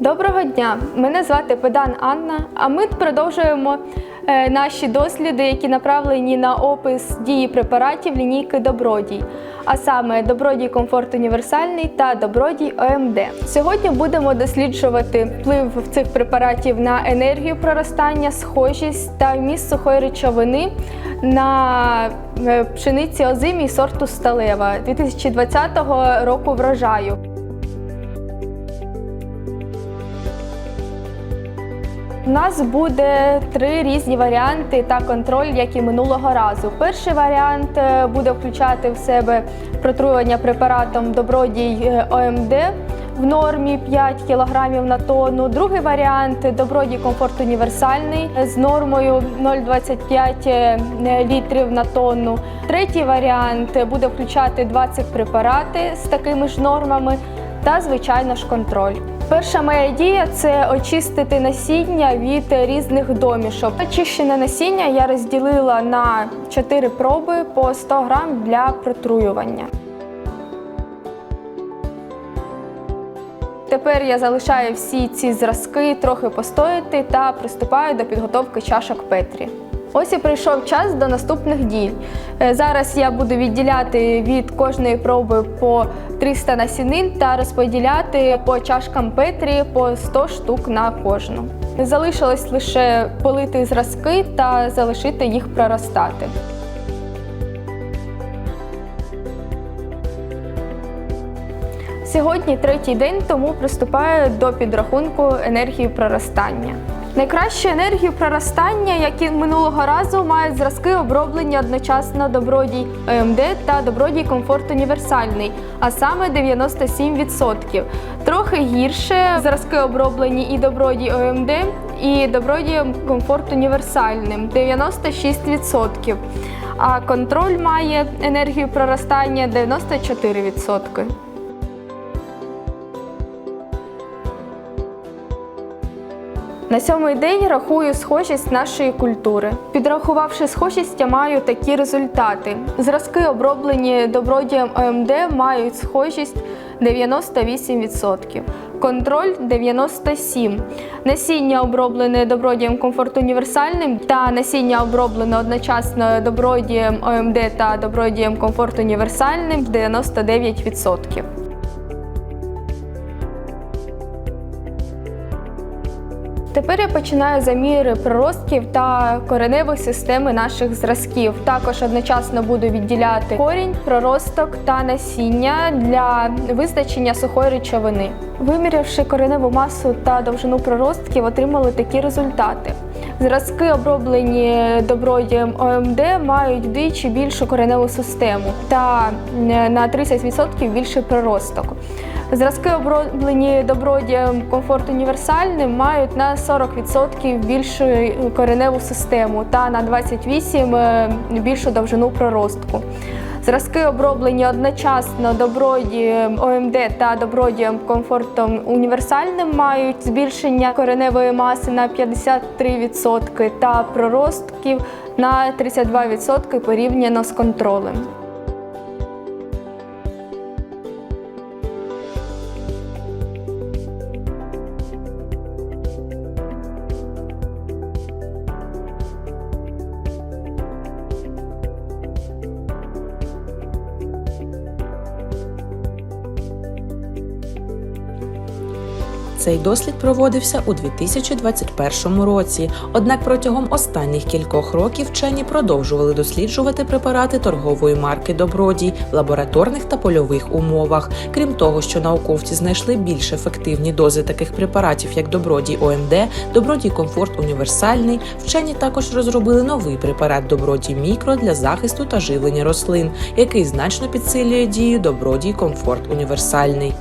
Доброго дня! Мене звати Педан Анна. А ми продовжуємо е, наші досліди, які направлені на опис дії препаратів лінійки Добродій, а саме Добродій Комфорт Універсальний та Добродій ОМД. Сьогодні будемо досліджувати вплив цих препаратів на енергію проростання, схожість та вміст сухої речовини на е, пшениці озимій сорту сталева 2020 року врожаю. У нас буде три різні варіанти та контроль, як і минулого разу. Перший варіант е, буде включати в себе протруювання препаратом добродій е, ОМД в нормі 5 кг на тонну. Другий варіант добродій комфорт універсальний з нормою 0,25 е, літрів на тонну. Третій варіант буде включати 20 препарати з такими ж нормами та, звичайно ж, контроль. Перша моя дія це очистити насіння від різних домішок. Очищене насіння я розділила на 4 проби по 100 грам для протруювання. Тепер я залишаю всі ці зразки трохи постояти та приступаю до підготовки чашок Петрі. Ось і прийшов час до наступних дій. Е, Зараз я буду відділяти від кожної проби по 300 насінин та розподіляти по чашкам Петрі по 100 штук на кожну. Залишилось лише полити зразки та залишити їх проростати. Сьогодні третій день, тому приступаю до підрахунку енергії проростання. Найкращу енергію проростання, як і минулого разу, мають зразки оброблені одночасно добродій ОМД та добродій комфорт універсальний, а саме 97%. Трохи гірше зразки оброблені і добродій ОМД, і добродій комфорт універсальним 96%. А контроль має енергію проростання 94%. На сьомий день рахую схожість нашої культури. Підрахувавши схожість, я маю такі результати. Зразки, оброблені добродієм ОМД, мають схожість 98%. Контроль 97. Насіння оброблене добродієм комфорт універсальним та насіння оброблене одночасно добродієм ОМД та добродієм комфорт універсальним 99%. Тепер я починаю заміри проростків та кореневої системи наших зразків. Також одночасно буду відділяти корінь, проросток та насіння для визначення сухої речовини. Вимірявши кореневу масу та довжину проростків, отримали такі результати. Зразки, оброблені добродієм ОМД, мають вдвічі більшу кореневу систему та е, на 30% більший проросток. Зразки, оброблені добродієм комфорт універсальним, мають на 40% більшу кореневу систему та на 28% більшу довжину проростку. Зразки, оброблені одночасно добродієм ОМД та добродієм комфортом універсальним, мають збільшення кореневої маси на 53% та проростків на 32% порівняно з контролем. Цей дослід проводився у 2021 році. Однак протягом останніх кількох років вчені продовжували досліджувати препарати торгової марки Добродій в лабораторних та польових умовах. Крім того, що науковці знайшли більш ефективні дози таких препаратів, як Добродій ОМД, Добродій Комфорт Універсальний. Вчені також розробили новий препарат Добродій Мікро для захисту та живлення рослин, який значно підсилює дію Добродій Комфорт Універсальний.